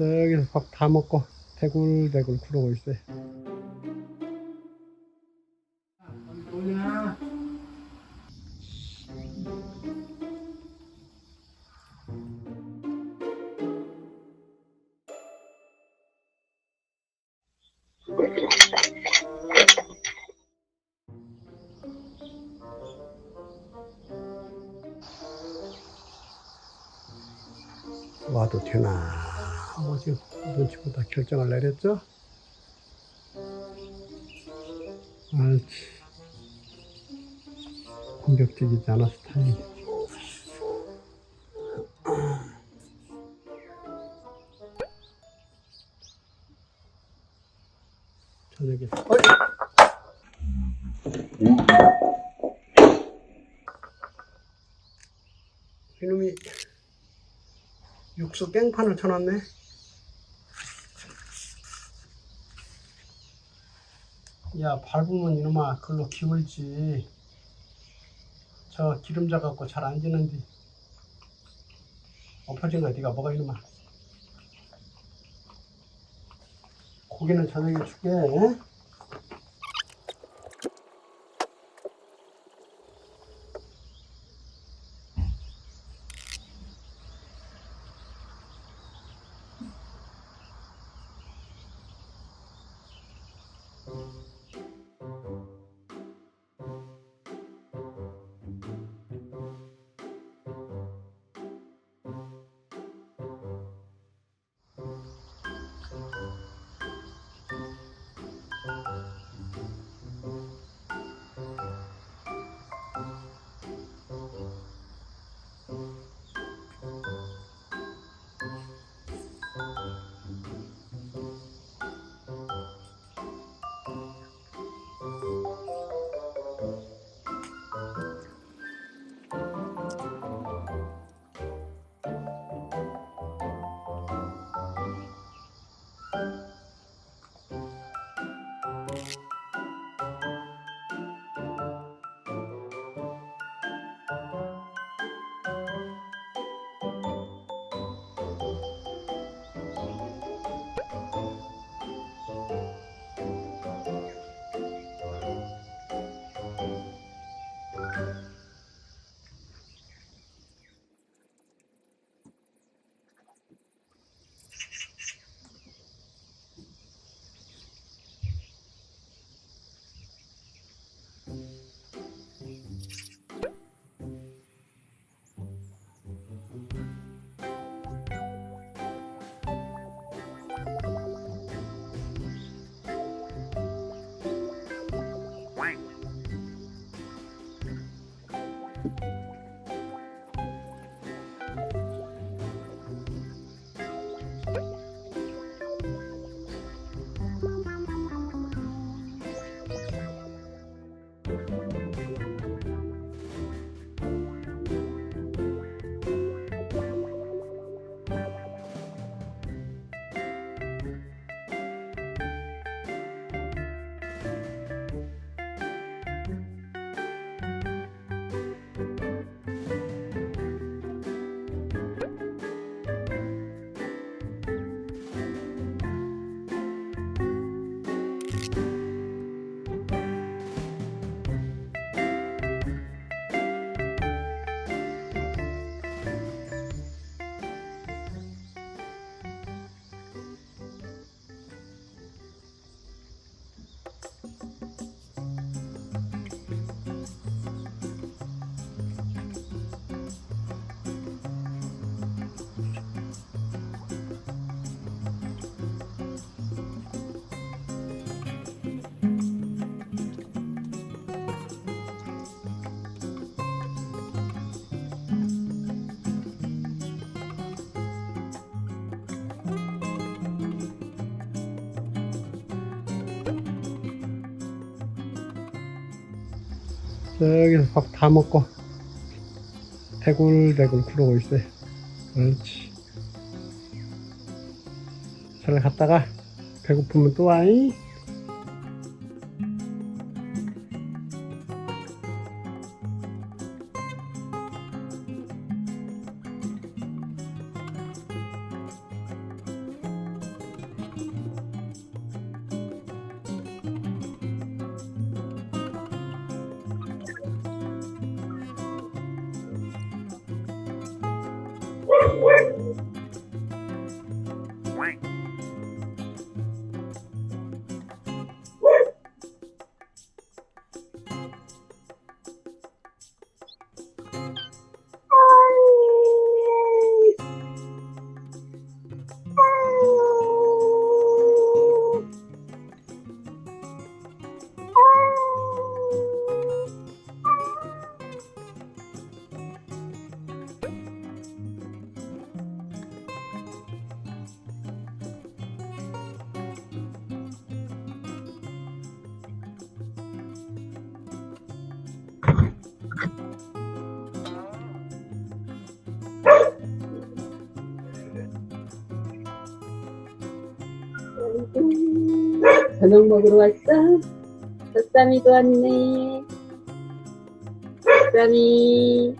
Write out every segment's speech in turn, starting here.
저기서 밥 다 먹고 대굴대굴 구르고 있어요. 결정을 내렸죠? 옳지 공격적이지 않아서 다행이지 저녁에! 이놈이 육수 깽판을 쳐놨네. 야, 밟으면 이놈아, 그걸로 기울지. 저 기름져 갖고 잘 안 지는데. 엎어진 거야, 네가 먹어, 이놈아. 고기는 저녁에 줄게. 응? 저기서 밥 다 먹고 대굴대굴 구르고 있어요. 그렇지. 잘 갔다가 배고프면 또 와 이. 저녁 먹으러 왔어? 젖삼이도 왔네. 젖삼이.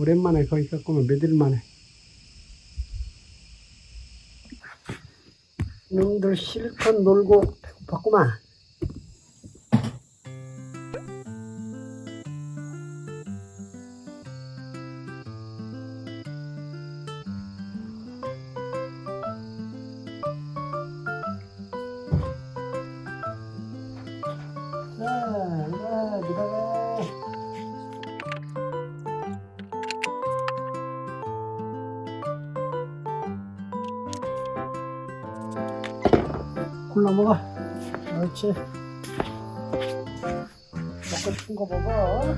오랜만에 거기 갔구만 며칠 만에. 놈들 실컷 놀고 배고팠구만. 먹어. 그렇지. 먹고 싶은 거 먹어.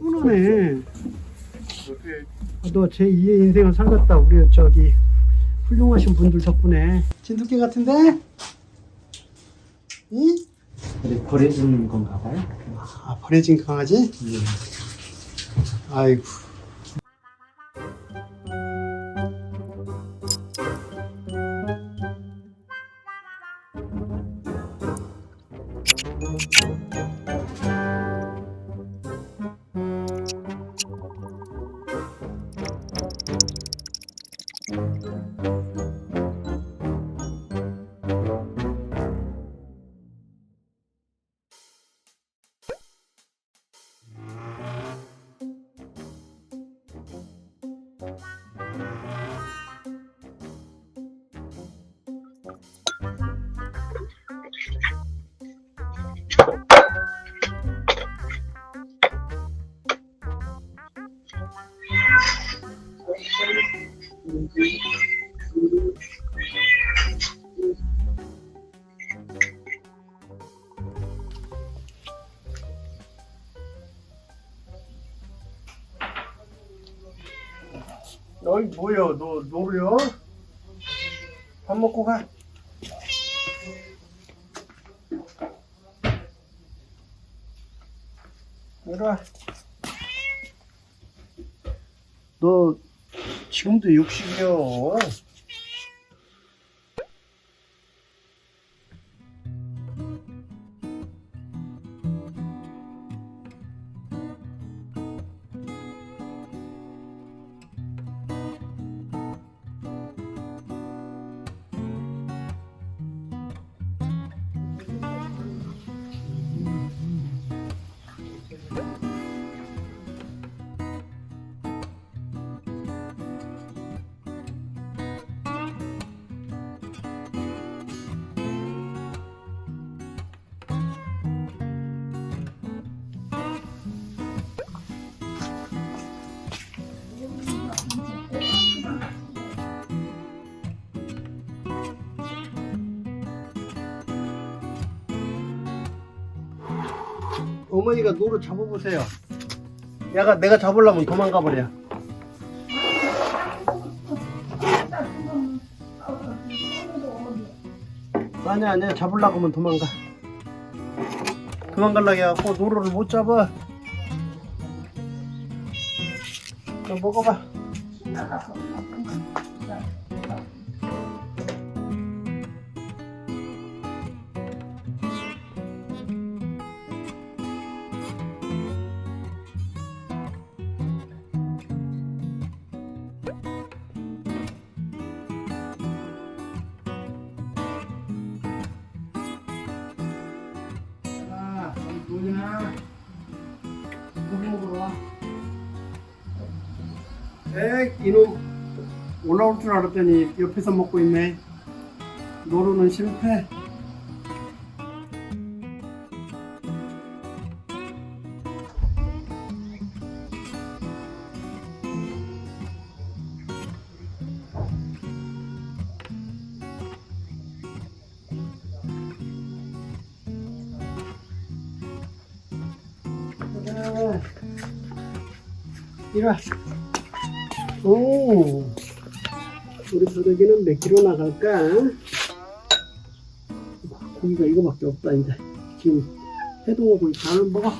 착하네. 너 제 2의 인생을 살았다. 우리 저기 훌륭하신 분들 덕분에. 진돗개 같은데? 응? 근데 버려진 건가 봐요? 아, 버려진 강아지? 예. 아이고. 너희 뭐여? 너 노르여? 밥 먹고 가. 이리 와. 너 지금도 육식이여. 어머니가 노루 잡아보세요. 얘가 내가 잡으려면 도망가 버려. 아니야 아니야 잡으려고 하면 도망가. 도망가려고 해갖고 노루를 못 잡아. 너 먹어봐. 에, 이놈 올라올 줄 알았더니 옆에서 먹고 있네. 노루는 실패. 아, 이리 와. 오, 우리 도덕이는 몇 킬로 나갈까? 고기가 이거밖에 없다, 이제. 지금 해동하고 있다. 먹어.